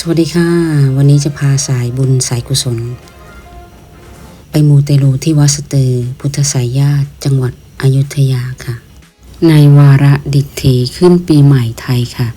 สวัสดีค่ะ วันนี้จะพาสายบุญสายกุศล ไปมูเตลูที่วัดสเตอร์พุทธสายญาติจังหวัดอยุธยาค่ะ ในวาระดิถีขึ้นปีใหม่ไทยค่ะ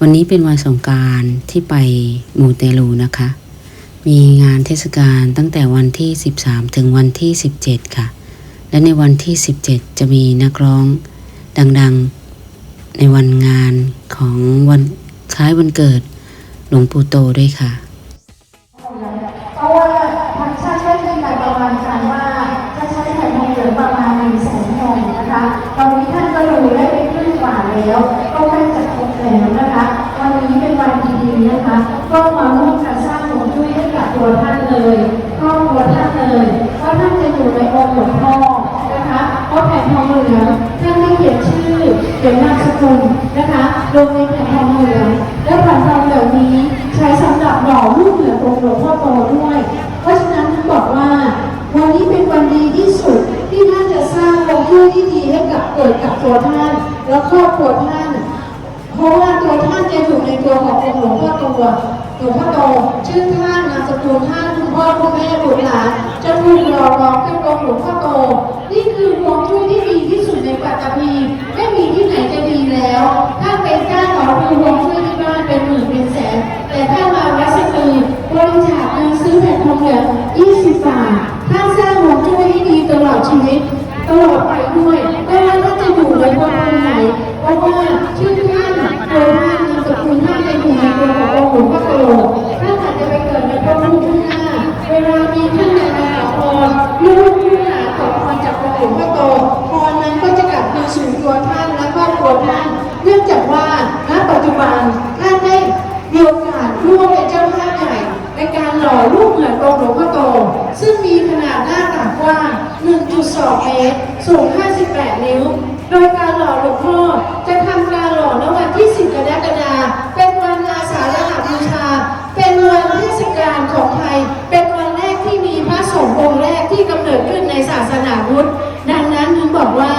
วันนี้เป็นวันสงการที่ไปมูเตลูนะคะ มีงานเทศกาลตั้งแต่วันที่ 13 ถึงวันที่ 17 ค่ะ และในวันที่ 17 จะมีนักร้องดังๆ ในวันงานของวันคล้ายวันเกิด ลวงปู่โตด้วยค่ะเพราะว่าทางชาติได้มีการประมาณการว่าจะใช้แผ่นทองเหลืองประมาณหนึ่งแสนแผ่นนะคะตอนนี้ท่านก็ดูได้ไปครึ่งกว่าแล้วก็ใกล้จะครบแล้วนะคะวันนี้เป็นวันดีๆนะคะก็มาร่วมกันสร้างผลวงช่วยให้กับตัวท่านเลยครอบครัวท่านเลยเพราะท่านจะอยู่ในองค์หลวงพ่อ นะคะเพราะแผ่นทองเหลืองท่านได้เขียนชื่อเขียนนามสกุลนะคะลงในแผ่นทองเหลืองและแผ่นทองเหลืองนี้ใช้สำหรับหล่อรูปเหลืององค์หลวงพ่อโตด้วย เพราะฉะนั้นท่านบอกว่า วันนี้เป็นวันดีที่สุดที่ท่านจะสร้างวงช่อที่ดีให้กับเกิดกับตัวท่าน และครอบครัวท่าน ราะว่าตัวท่านจะอยู่ในตัวขององค์หลวงพ่อตัวหลวงพ่อโตชื่อท่านนามสกุลท่านคุณพ่อคุณแม่บุตรหลานจะถูกหล่อหลอมเป็นองค์หลวงพ่อโต นี่คือวงช่วยที่ดีที่สุดในปัตตภีไม่มีที่ไหนจะดีแล้ว ถ้าเป็นจ้างหมอคือวงช่วยที่บ้านเป็นหมื่นเป็นแสน แต่ถ้ามาวัดสตือบริจาคเงินซื้อแผ่นทองเหลือง20บาทท่านสร้างวงช่วยให้ดีตลอดชีวิต ตลอดไปด้วยไม่ว่าท่านจะอยู่ในวันไพ่อโตพรนั้นก็จะกลับคืนสู่ตัวท่านและครอบครัวท่าน เนื่องจากว่าณปัจจุบันท่านได้มีโอกาสร่วมเป็นเจ้าภาพใหญ่ในการหล่อรูปเหมือนองค์หลวงพ่อโต ซึ่งมีขนาดหน้าตักกว้าง 1.2 เมตร สูง 58 นิ้ว โดยการหล่อหลวงพ่อจะทำการหล่อในวันที่ 10 กรกฎาคมเป็นวันอาสาฬหบูชา เป็นวันเทศกาลของไทย เป็นวันแรกที่มีพระสงฆ์องค์แรกที่กำเนิดขึ้นในศาสนาพุทธ ดังนั้นถึงบอกว่า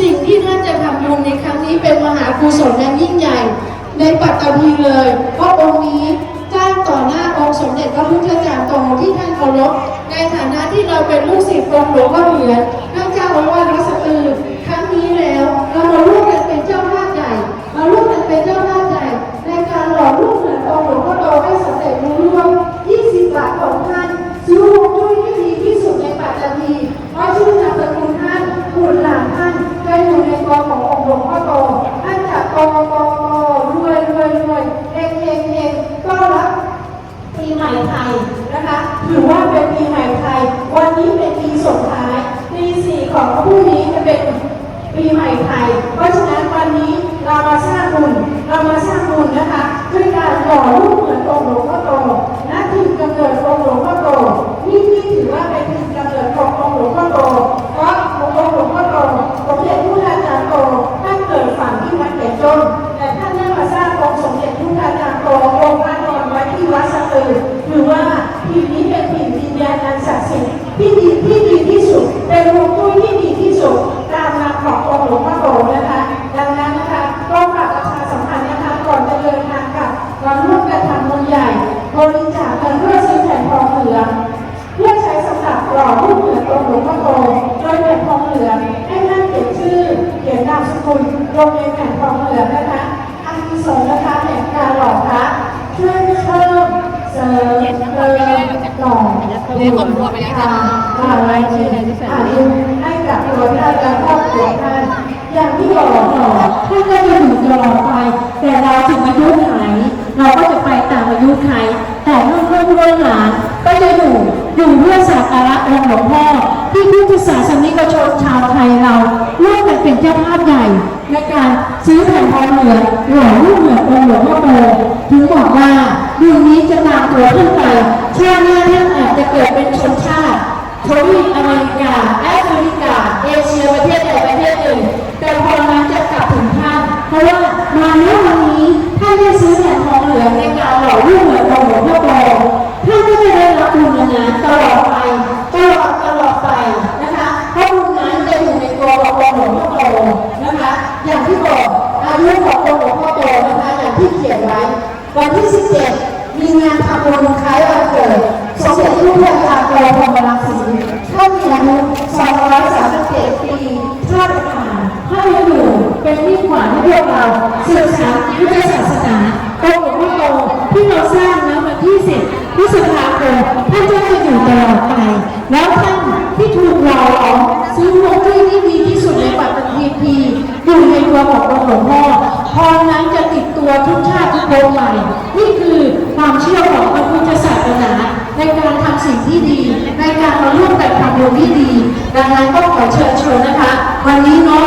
สิ่งที่ท่านจะทำบุญในครั้งนี้เป็นมหากุศลนั้นยิ่งใหญ่ ในปัตตภีเลย เพราะองค์นี้จ้างต่อหน้าองค์สมเด็จพระพุทธจารย์โตที่ท่านเคารพในฐานะที่เราเป็นลูกศิษย์องค์หลวงพ่อเหรียญท่านเจ้าอาวาส ใหม่ไทยนะคะถือว่าเป็นปีใหม่ไทย วันนี้เป็นปีสุดท้ายปีสี่ของผู้นี้จะเป็นปีใหม่ไทย เพราะฉะนั้นวันนี้เรามาสร้างบุญเรามาสร้างบุญนะคะด้วยการหล่อรูปเหมือนองค์หลวงพ่อโตณถิ่นกำเนิดองค์หลวงพ่อ ทางอะไรที่อายุให้กับตัวท่านและครอบครัวท่านอย่างที่บอกต่อท่านก็จะอยู่ตลอดไป แต่เราถึงอายุไหนเราก็จะไปตามอายุไขแต่เมื่อเพื่อนเพื่อนหลานก็จะอยู่อยู่เพื่อสักการะองค์หลวงพ่อที่พุทธศาสนิกชนชาวไทยเราร่วมกันเป็นเจ้าภาพใหญ่ในการซื้อแผ่นทองเหลืองหล่อรูปเหมือนองค์หลวงพ่อโตถึงบอกว่า ดวงนี้จะตามตัวขึ้นไปชาติหน้าท่านอาจจะเกิดเป็นชนชาติทวีปอเมริกาแอฟริกา เอเชียประเทศใดประเทศหนึ่งแต่พอนั้นจะกลับถึงท่าน เพราะว่ามาเมื่อวันนี้ท่านได้ซื้อแผ่นทองเหลืองในการหล่อรูปเหมือนองหลวงพ่อโตท่านก็จะได้รับบุญนั้นตลอดไปตลอดตลอดไปนะคะเพราะบุญนั้นจะอยู่ในตัวขององหลวงพ่อโตนะคะ อย่างที่บอกอายุขององหลวงพ่อโตนะคะอย่างที่เขียนไว้วันที่ 17 มีงานทำบุญคล้ายวันเกิดสมเด็จพระพุทธเจ้าโตพรมรังสีท่านมีอายุ237ปีท่านผ่านท่านยังอยู่เป็นมิ่งขวัญให้พวกเราศึกษาพุทธศาสนาโตหลวงพ่อโตที่เราสร้างนะวันที่10พฤษภาคมท่านจะอยู่ตลอดไปแล้วท่านที่ถูกหล่อหลอมซื้อฮวงจุ้ยที่ดีที่สุดในปัตตภีพีอยู่ในตัวขององค์หลวงพ่อพรนั้นจะติดตัวทุกชาติทุกภพไปนี่คือความเชื่อของพระพุทธศาสนา ในการทำสิ่งที่ดี ในการมา ดวงที่ดี ดังนั้นก็ขอเชิญชวนนะคะ วันนี้เนาะ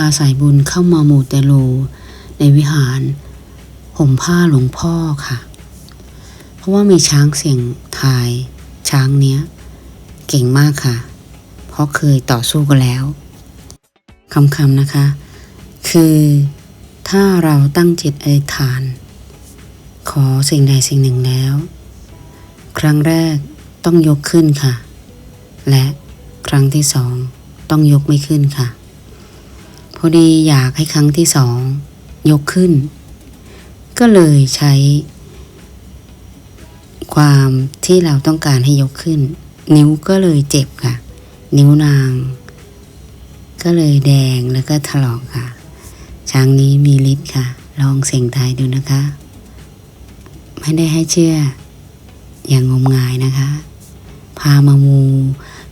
าสายบุญเข้ามามูเตลูในวิหาร ห่มผ้าหลวงพ่อค่ะ เพราะว่ามีช้างเสียงทาย ช้างเนี้ย เก่งมากค่ะ เพราะเคยต่อสู้กันแล้วคำคำๆนะคะ คือถ้าเราตั้งจิตอธิษฐาน ขอสิ่งใดสิ่งหนึ่งแล้ว ครั้งแรกต้องยกขึ้นค่ะ และครั้งที่สองต้องยกไม่ขึ้นค่ะ อดีอยากให้ครั้งที่สองยกขึ้น ก็เลยใช้ ความที่เราต้องการให้ยกขึ้น นิ้วก็เลยเจ็บค่ะ นิ้วนาง ก็เลยแดงแล้วก็ถลอกค่ะ ช้างนี้มีฤทธิ์ค่ะ ลองเสียงทายดูนะคะ ไม่ได้ให้เชื่อ อย่างงมงายนะคะ พามามู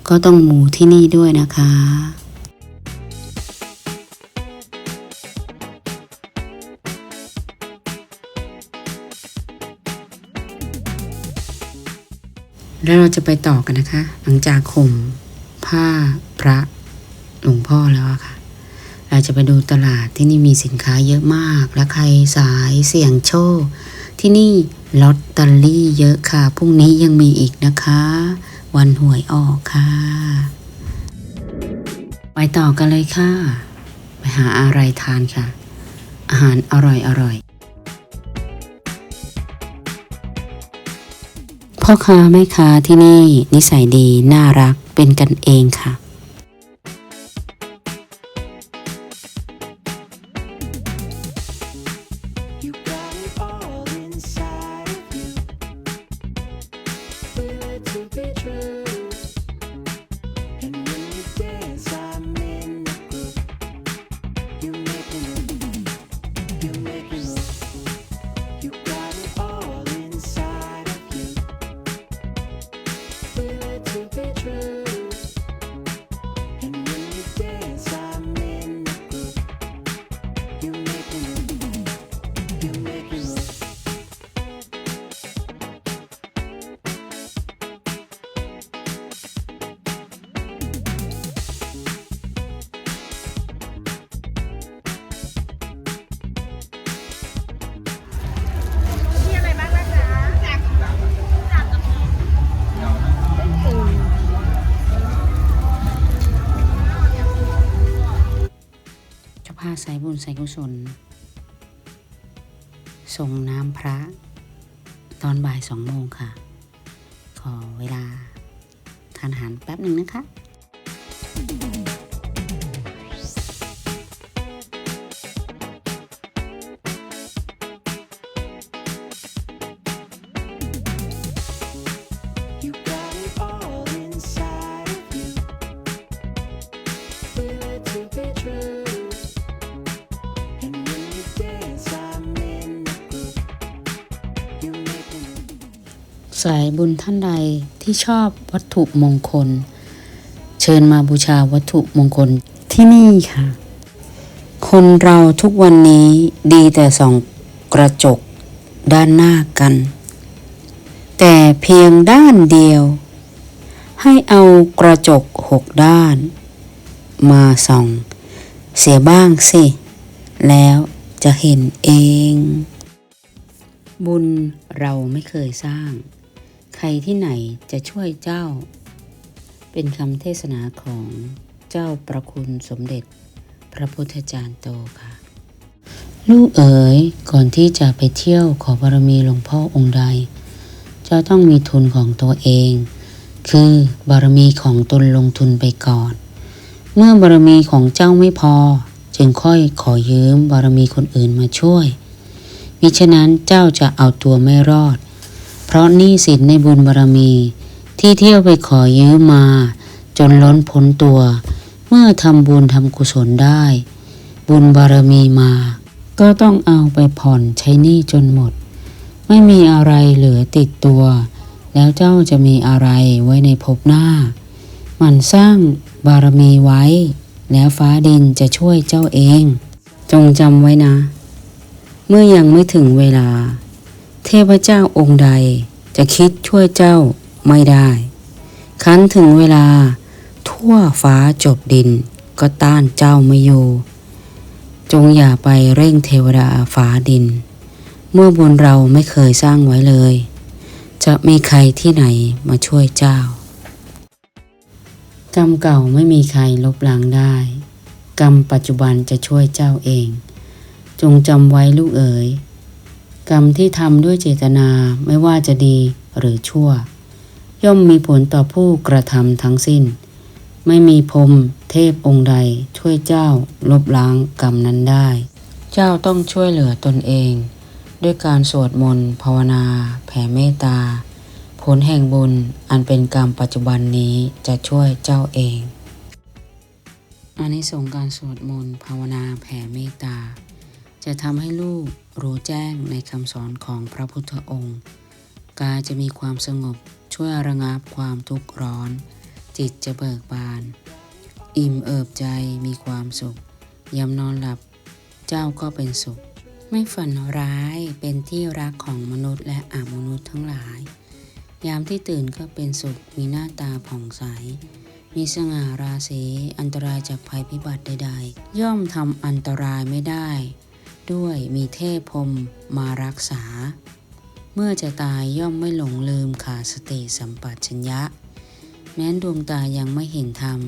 ก็ต้องมูที่นี่ด้วยนะคะ แล้วเราจะไปต่อกันนะคะ หลังจากข่มผ้าพระหลวงพ่อแล้วอะค่ะ เราจะไปดูตลาดที่นี่มีสินค้าเยอะมาก และใครสายเสี่ยงโชค ที่นี่ลอตเตอรี่เยอะค่ะ พรุ่งนี้ยังมีอีกนะคะ วันหวยออกค่ะ ไปต่อกันเลยค่ะ ไปหาอะไรทานค่ะ อาหารอร่อยอร่อย พ่อค้าแม่ค้าที่นี่นิสัยดีน่ารักเป็นกันเองค่ะ ใส่กุศลส่งน้ำพระ ตอนบ่ายสองโมงค่ะ ขอเวลาทานอาหารแป๊บหนึ่งนะคะ บุญท่านใดที่ชอบวัตถุมงคล เชิญมาบูชาวัตถุมงคลที่นี่ค่ะ คนเราทุกวันนี้ดีแต่ส่องกระจกด้านหน้ากัน แต่เพียงด้านเดียว ให้เอากระจกหกด้าน มาส่อง เสียบ้างสิ แล้วจะเห็นเอง บุญเราไม่เคยสร้าง ใครที่ไหนจะช่วยเจ้า เป็นคำเทศนาของเจ้าประคุณสมเด็จ พระพุทธจารย์โตค่ะ ลูกเอ๋ยก่อนที่จะไปเที่ยวขอบารมีหลวงพ่อองค์ใด เจ้าต้องมีทุนของตัวเอง คือบารมีของตนลงทุนไปก่อน เมื่อบารมีของเจ้าไม่พอ จึงค่อยขอยืมบารมีคนอื่นมาช่วยมิฉะนั้นเจ้าจะเอาตัวไม่รอด เพราะหนี้สินในบุญบารมี ที่เที่ยวไปขอยืมมา จนล้นพ้นตัว เมื่อทำบุญทำกุศลได้ บุญบารมีมา ก็ต้องเอาไปผ่อนใช้หนี้จนหมด ไม่มีอะไรเหลือติดตัว แล้วเจ้าจะมีอะไรไว้ในภพหน้า มันสร้างบารมีไว้ แล้วฟ้าดินจะช่วยเจ้าเอง จงจำไว้นะ เมื่อยังไม่ถึงเวลา เทพเจ้าองค์ใดจะคิดช่วยเจ้าไม่ได้คันถึงเวลา ทั่วฟ้าจบดินก็ต้านเจ้าไม่อยู่จงอย่าไปเร่งเทวดาฟ้าดิน เมื่อบุญเราไม่เคยสร้างไว้เลย จะมีใครที่ไหนมาช่วยเจ้ากรรมเก่าไม่มีใครลบล้างได้ กรรมปัจจุบันจะช่วยเจ้าเอง จงจำไว้ลูกเอ๋ย กรรมที่ทำด้วยเจตนาไม่ว่าจะดีหรือชั่ว ย่อมมีผลต่อผู้กระทำทั้งสิ้น ไม่มีพรมเทพองค์ใดช่วยเจ้าลบล้างกรรมนั้นได้ เจ้าต้องช่วยเหลือตนเอง ด้วยการสวดมนต์ภาวนา แผ่เมตตา ผลแห่งบุญอันเป็นกรรมปัจจุบันนี้จะช่วยเจ้าเองอานิสงส์การสวดมนต์ภาวนาแผ่เมตตา จะทำให้ลูก รู้แจ้งในคำสอนของพระพุทธองค์ กายจะมีความสงบช่วยระงับความทุกข์ร้อน จิตจะเบิกบาน อิ่มเอิบใจมีความสุขยามนอนหลับ เจ้าก็เป็นสุข ไม่ฝันร้ายเป็นที่รักของมนุษย์และอามนุษย์ทั้งหลาย ยามที่ตื่นก็เป็นสุขมีหน้าตาผ่องใส มีสง่าราศีอันตรายจากภัยพิบัติใดๆ ย่อมทำอันตรายไม่ได้ ด้วยมีเทพพรมมารักษา เมื่อจะตายย่อมไม่หลงลืมขาดสติสัมปชัญญะ แม้นดวงตายังไม่เห็นธรรม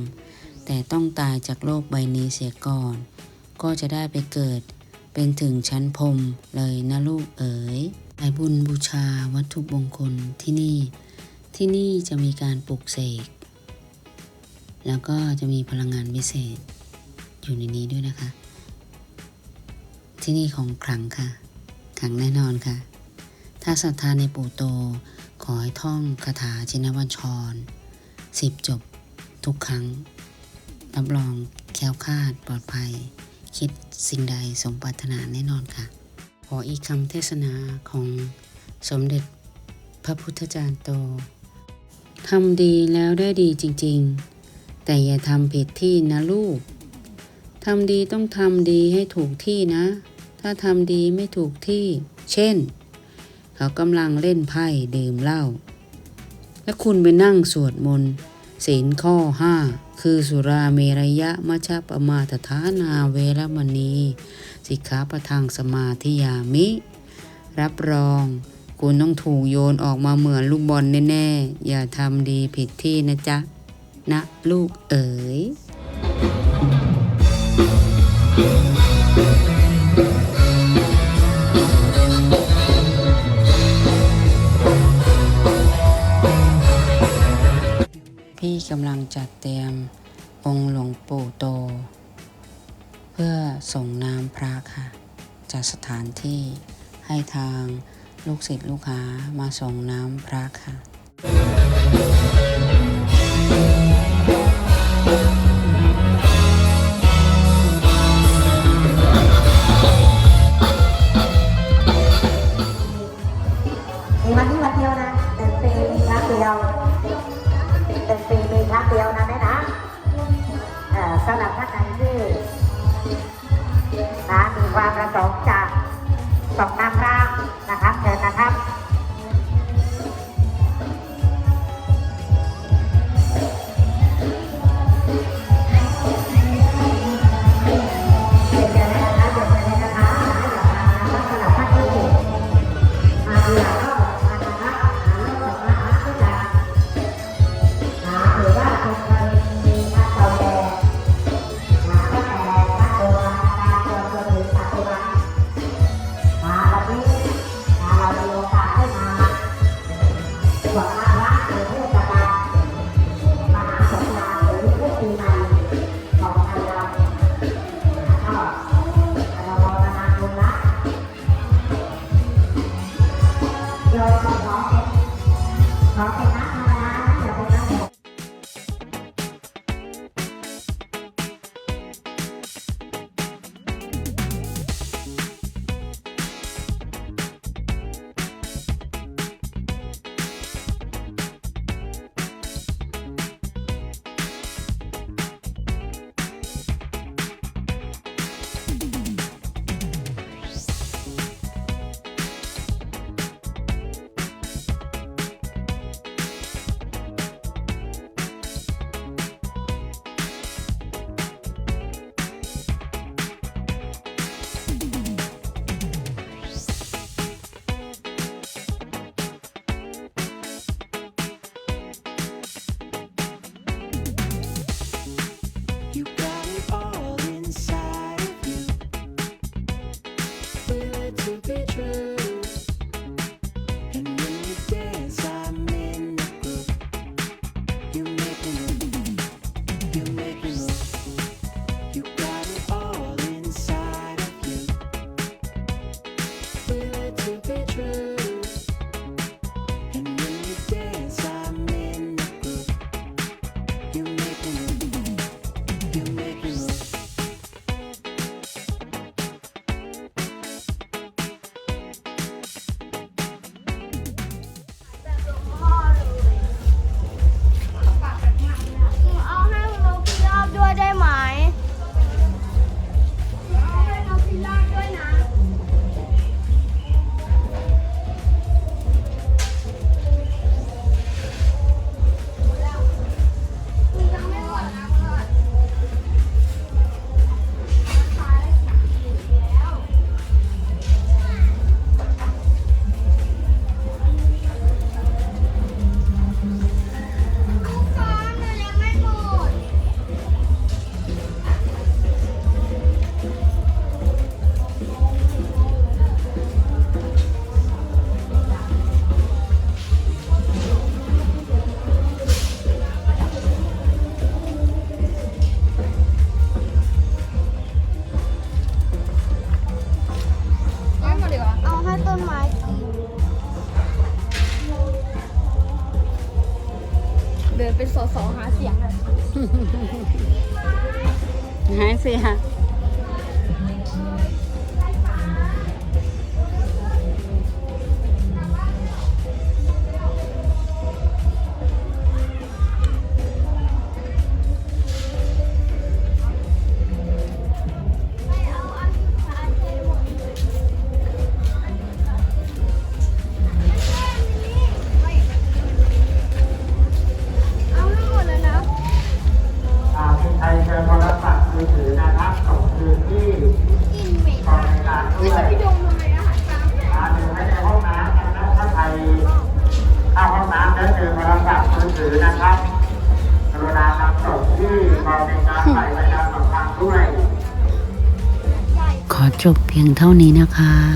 แต่ต้องตายจากโลกใบนี้เสียก่อน ก็จะได้ไปเกิด เป็นถึงชั้นพรมเลยนะลูกเอ๋ยสายบุญบูชาวัตถุมงคลที่นี่ ที่นี่จะมีการปลุกเสก แล้วก็จะมีพลังงานพิเศษอยู่ในนี้ด้วยนะคะ ที่นี่ของขลังค่ะขลังแน่นอนค่ะ ถ้าศรัทธาในปู่โต ขอให้ท่องคาถาชินวัญชรสิบจบทุกครั้ง รับรองแคล้วคลาดปลอดภัย คิดสิ่งใดสมปรารถนาแน่นอนค่ะ ขออีกคำเทศนาของสมเด็จพระพุทธจารย์โตทำดีแล้วได้ดีจริง ๆ แต่อย่าทำผิดที่นะลูก ทำดีต้องทำดีให้ถูกที่นะ ถ้าทำดีไม่ถูกที่ เช่น เขากำลังเล่นไพ่ดื่มเหล้า และคุณไปนั่งสวดมนต์ศีลข้อห้าคือสุราเมรยะมัชะปมาทฐานาเวรมณี สิกขาประทังสมาธิยามิ รับรอง คุณต้องถูกโยนออกมาเหมือนลูกบอลแน่ๆ อย่าทำดีผิดที่นะจ๊ะ นะลูกเอ๋ย กำลังจัดเตรียมองค์หลวงปู่โต เพื่อส่งน้ำพระค่ะจากสถานที่ให้ทางลูกศิษย์ลูกหามาส่งน้ำพระค่ะ สำหรับท่านใดที่มีความประสงค์จะ เท่านี้นะคะ